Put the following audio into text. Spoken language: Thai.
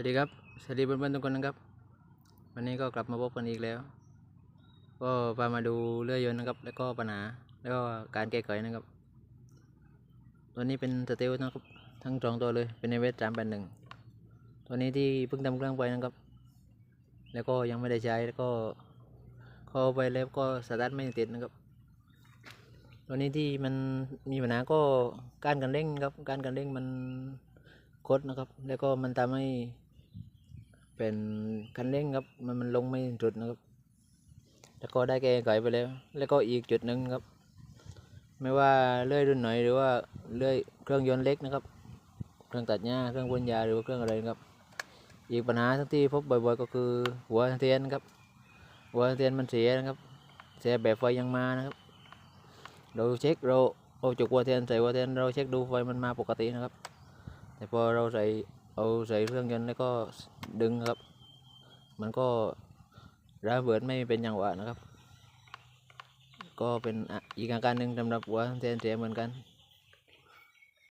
วัสดีครับสวัสดีเพื่อนๆทุกคนนะครับ วันนี้ก็กลับมาพบกันอีกแล้ว ก็พามาดูเรือยนต์นะครับ แล้วก็ปัญหาแล้วก็การแก้ไขนะครับ ตัวนี้เป็นสเตลนะครับ ทั้งสองตัวเลยเป็นในเวทสามแปดหนึ่งตัวนี้ที่เพิ่งทำเครื่องไปนะครับ แล้วก็ยังไม่ได้ใช้แล้วก็เข้าไปแล้วก็สตาร์ทไม่ติดนะครับ ตัวนี้ที่มันมีปัญหาก็การกันเร่งครับการกันเร่งมันคดนะครับ แล้วก็มันทำให้ เป็นคันเร่งครับ มันมันลงไม่จุดนะครับ แล้วก็ได้แก้ไขไปแล้ว แล้วก็อีกจุดหนึ่งครับ ไม่ว่าเลื่อยรุ่นไหนหรือว่าเลื่อยเครื่องยนต์เล็กนะครับ เครื่องตัดหญ้าเครื่องพ่นยาหรือว่าเครื่องอะไรนะครับ อีกปัญหาที่พบบ่อยๆ ก็คือหัวเทียนครับ หัวเทียนมันเสียนะครับ เสียแบบไฟยังมานะครับ เราเช็คเราเอาจุกหัวเทียนใส่หัวเทียนเราเช็คดูไฟมันมาปกตินะครับ แต่พอเราใส่ เอาใส่เครื่องยนต์แล้วก็ดึงครับ มันก็ระเบิดไม่เป็นจังหวะนะครับ ก็เป็นอีกอาการหนึ่งสำหรับหัวเทียนเสียเหมือนกัน